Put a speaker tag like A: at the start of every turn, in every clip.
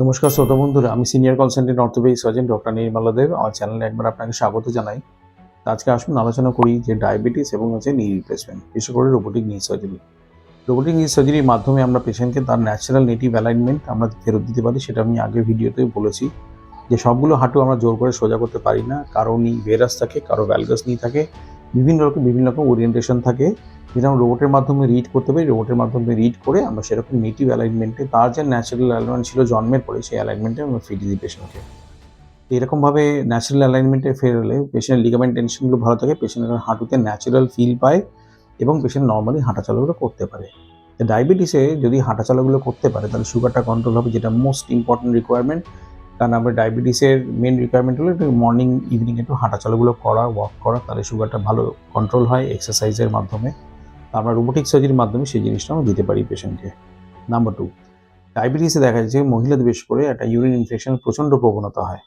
A: নমস্কার শ্রোতা বন্ধুরা, আমি senior consultant orthopaedic surgeon doctor Nirmala Dev. আমার চ্যানেলে একবার আপনাকে স্বাগত জানাই। আজকে আসুন আলোচনা করি যে ডায়াবেটিস এবং হচ্ছে নি রিপ্লেসমেন্ট বিশেষ করে রোবোটিক নি সার্জারি রোবোটিক নি সার্জারির মাধ্যমে আমরা পেশেন্টকে তার ন্যাচারাল নেটিভ অ্যালাইনমেন্ট আমরা ফেরত দিতে পারি, সেটা আমি আগের ভিডিওতেও বলেছি। যে সবগুলো হাঁটু আমরা জোর করে সোজা করতে পারি না, কারও নি ভেরাস থাকে, কারও ভ্যালগাস নি থাকে, বিভিন্ন রকম বিভিন্ন রকম ওরিয়েন্টেশন থাকে। আমরা রোবটের মাধ্যমে রিড করতে পারি, রোবটের মাধ্যমে রিড করে আমরা সেরকম নেটিভ অ্যালাইনমেন্টে তার যে ন্যাচারাল অ্যালাইনমেন্ট ছিল জন্মের পরে সেই অ্যালাইনমেন্টে আমরা ফিরিয়ে দিই পেশেন্টকে এরকমভাবে ন্যাচারাল অ্যালাইনমেন্টে ফেরলে পেশেন্টের লিগামেন্ট টেনশনগুলো ভালো থাকে পেশেন্টের হাঁটুতে ন্যাচারাল ফিল পায় এবং পেশেন্ট নর্মালি হাঁটাচলাগুলো করতে পারে। ডায়াবেটিসে যদি হাঁটাচলাগুলো করতে পারে, তাহলে সুগারটা কন্ট্রোল হবে, যেটা মোস্ট ইম্পর্টেন্ট রিকোয়ারমেন্ট কারণ আমরা ডায়াবেটিসের মেন রিকোয়ারমেন্ট হলো একটু মর্নিং ইভিনিং একটু হাঁটাচলাগুলো করা ওয়াক করা, তাহলে সুগারটা ভালো কন্ট্রোল হয় এক্সারসাইজের মাধ্যমে। আমরা রোবোটিক সার্জারির মাধ্যমে সেই জিনিসটা আমরা দিতে পারি পেশেন্টকে নাম্বার টু ডায়াবেটিসে দেখা যাচ্ছে মহিলাদের বেশ করে একটা ইউরিন ইনফেকশনের প্রচণ্ড প্রবণতা হয়।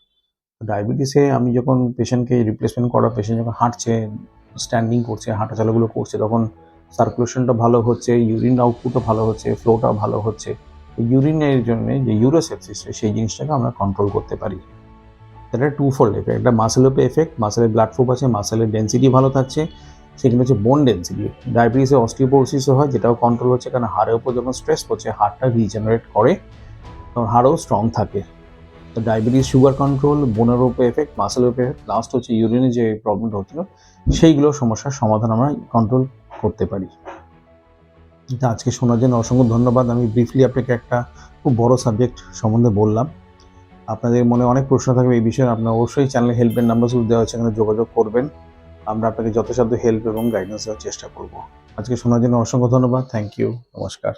A: ডায়াবেটিসে আমি যখন পেশেন্টকে রিপ্লেসমেন্ট করা পেশেন্ট যখন হাঁটছে স্ট্যান্ডিং করছে, হাঁটাচলাগুলো করছে, তখন সার্কুলেশনটা ভালো হচ্ছে ইউরিন আউটপুটও ভালো হচ্ছে ফ্লোটা ভালো হচ্ছে। ইউরিনের জন্য যে ইউরোসেপসিস সেই জিনিসটাকে আমরা কন্ট্রোল করতে পারি। এটা টু ফোল্ড এফেক্ট একটা মাসেলোপে এফেক্ট মাসেলের ব্লাড ফ্লো আছে মাসেলের ডেন্সিটি ভালো থাকছে সেখানে হচ্ছে বোন ডেন্সিটি ডায়াবেটিসে অস্টিওপোরোসিসও হয়, যেটাও কন্ট্রোল হচ্ছে কারণ হাড়ের উপর যখন স্ট্রেস পড়ছে, হাড়টা রিজেনারেট করে তখন হাড়ও স্ট্রং থাকে। তো ডায়াবেটিস সুগার কন্ট্রোল বোনের উপর এফেক্ট মাসেলের উপর এফেক্ট লাস্ট হচ্ছে ইউরিনের যে প্রবলেমটা হচ্ছিল সেইগুলো সমস্যার সমাধান আমরা কন্ট্রোল করতে পারি। আজকে শোনার জন্য অসংখ্য ধন্যবাদ। আমি ব্রিফলি আপনাকে একটা খুব বড় সাবজেক্ট সম্বন্ধে বললাম। আপনাদের মনে অনেক প্রশ্ন থাকবে এই বিষয়ে, আপনার অবশ্যই চ্যানেলে হেল্পের নাম্বারগুলো দেওয়া আছে, এখানে যোগাযোগ করবেন। আমরা আপনাকে যথাসাধ্য হেল্প এবং গাইডেন্স দেওয়ার চেষ্টা করব। আজকে শোনার জন্য অসংখ্য ধন্যবাদ। থ্যাংক ইউ নমস্কার।